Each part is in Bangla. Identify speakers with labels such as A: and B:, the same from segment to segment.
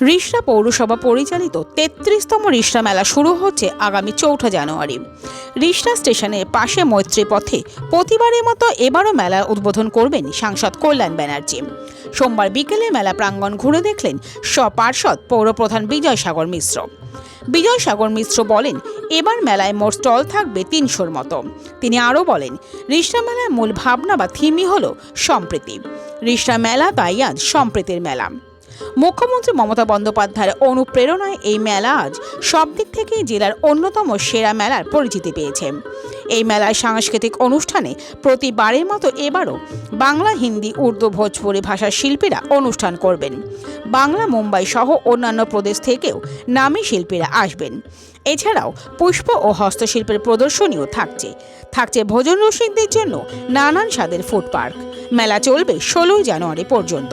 A: রিষড়া পৌরসভা পরিচালিত তেত্রিশতম রিষড়া মেলা শুরু হচ্ছে আগামী চৌঠা জানুয়ারি। রিষড়া স্টেশনের পাশে মৈত্রী পথে প্রতিবারের মতো এবারও মেলার উদ্বোধন করবেন সাংসদ কল্যাণ ব্যানার্জি। সোমবার বিকেলে মেলা প্রাঙ্গণ ঘুরে দেখলেন স্বপার্ষদ পৌরপ্রধান বিজয় সাগর মিশ্র। বিজয় সাগর মিশ্র বলেন, এবার মেলায় মোট স্টল থাকবে তিনশোর মতো। তিনি আরও বলেন রিষড়া মেলার মূল ভাবনা বা থিমই হল সম্প্রীতি। রিষড়া মেলা তাই আজ সম্প্রীতির মেলা। মুখ্যমন্ত্রী মমতা বন্দ্যোপাধ্যায়ের অনুপ্রেরণায় এই মেলা আজ সব দিক থেকেই জেলার অন্যতম সেরা মেলার পরিচিতি পেয়েছে। এই মেলায় সাংস্কৃতিক অনুষ্ঠানে প্রতিবারের মতো এবারও বাংলা, হিন্দি, উর্দু, ভোজপুরি ভাষার শিল্পীরা অনুষ্ঠান করবেন। বাংলা, মুম্বাই সহ অন্যান্য প্রদেশ থেকেও নামী শিল্পীরা আসবেন। এছাড়াও পুষ্প ও হস্তশিল্পের প্রদর্শনীও থাকছে। থাকছে ভোজন রসিকদের জন্য নানান স্বাদের ফুড পার্ক। মেলা চলবে ষোলোই জানুয়ারি পর্যন্ত।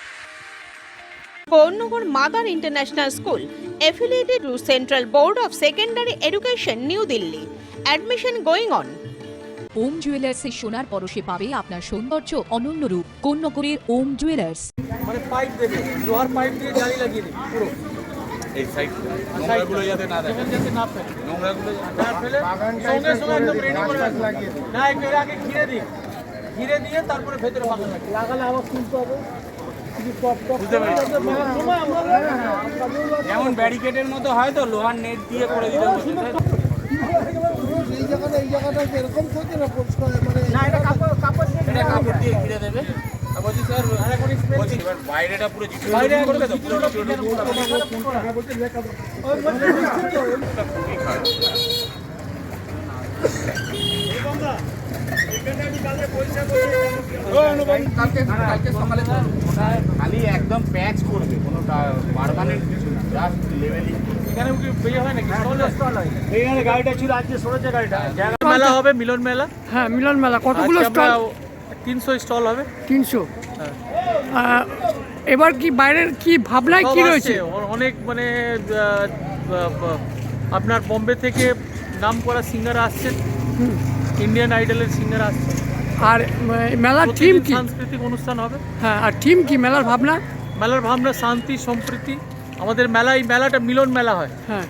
A: Konnagar mother international school affiliated to Central Board of Secondary Education, New Delhi. Admission going on.
B: Om জুয়েলার্সের সোনার পরশে পাবে আপনার সৌন্দর্য অনন্য রূপ। কন্যগরের ওম জুয়েলার্স
C: মানে পাইপ দেবে লোহার পাইপ দিয়ে জালি লাগিয়ে দিই পুরো।
D: এই সাইড নোংরাগুলো যাতে না দেখে
C: যাতে না ফেলে।
D: নোংরাগুলো
C: না ফেলে সঙ্গে সঙ্গে একদম রেডি করে রাখব। না একটু এর আগে ঘিরে দিই ঘিরে দিয়ে তারপরে ভেতরে লাগালে আবার খুলতে হবে
D: যেমন ব্যারিকেডের মতো হয় তো লোহার নেট দিয়ে করে দিতে হবে।
E: এই জায়গাটা এই জায়গাটা এরকম থাকে না পরিষ্কার মানে
C: না এটা কাপড় কাপড় দিয়ে
D: কাপড় দিয়ে ঘিরে দেবে। বলছি স্যার বলছি এবার বাইরেটা পুরো জিপে
C: বাইরে
D: করবে তো পুরো
C: পুরোটা ওই মধ্যে
D: খুবই খারাপ কালকে কালকে সকালে খালি একদম প্যাচ করবে কোনো পারমানেন্ট কিছু না জাস্ট লেভেলিং
C: এখানে কি হয় হয় গাড়িটা ছিল আজকে সরেছে গাড়িটা। মেলা হবে মিলন মেলা?
F: হ্যাঁ মিলন মেলা। কতগুলো স্টল
C: তিনশো স্টল হবে।
F: তিনশো?
C: হ্যাঁ।
F: এবার কি বাইরের কি ভাবনায় কি রয়েছে?
C: অনেক মানে আপনার বম্বে থেকে নাম করা সিঙ্গার আসছেন ইন্ডিয়ান আইডলের সিঙ্গার আসছে।
F: আর মেলার থিম কি?
C: সাংস্কৃতিক অনুষ্ঠান হবে।
F: হ্যাঁ আর থিম কি? মেলার ভাবনা?
C: মেলার ভাবনা শান্তি সম্প্রীতি। আমাদের মেলা এই মেলাটা মিলন মেলা হয়।
F: হ্যাঁ।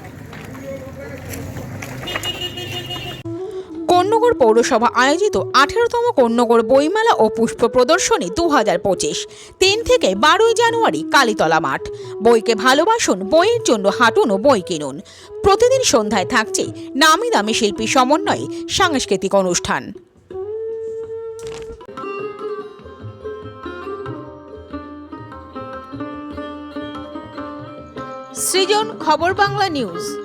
A: কন্যগর পৌরসভা আয়োজিত আঠেরোতম কন্যগর বইমেলা ও পুষ্প প্রদর্শনী দু হাজার পঁচিশ তিন থেকে বারোই জানুয়ারি কালীতলা মাঠ। বইকে ভালোবাসুন বইয়ের জন্য হাঁটুন ও বই কিনুন। প্রতিদিন সন্ধ্যায় থাকছে নামি দামি শিল্পী সমন্বয়ে সাংস্কৃতিক অনুষ্ঠান। সৃজন খবর বাংলা নিউজ।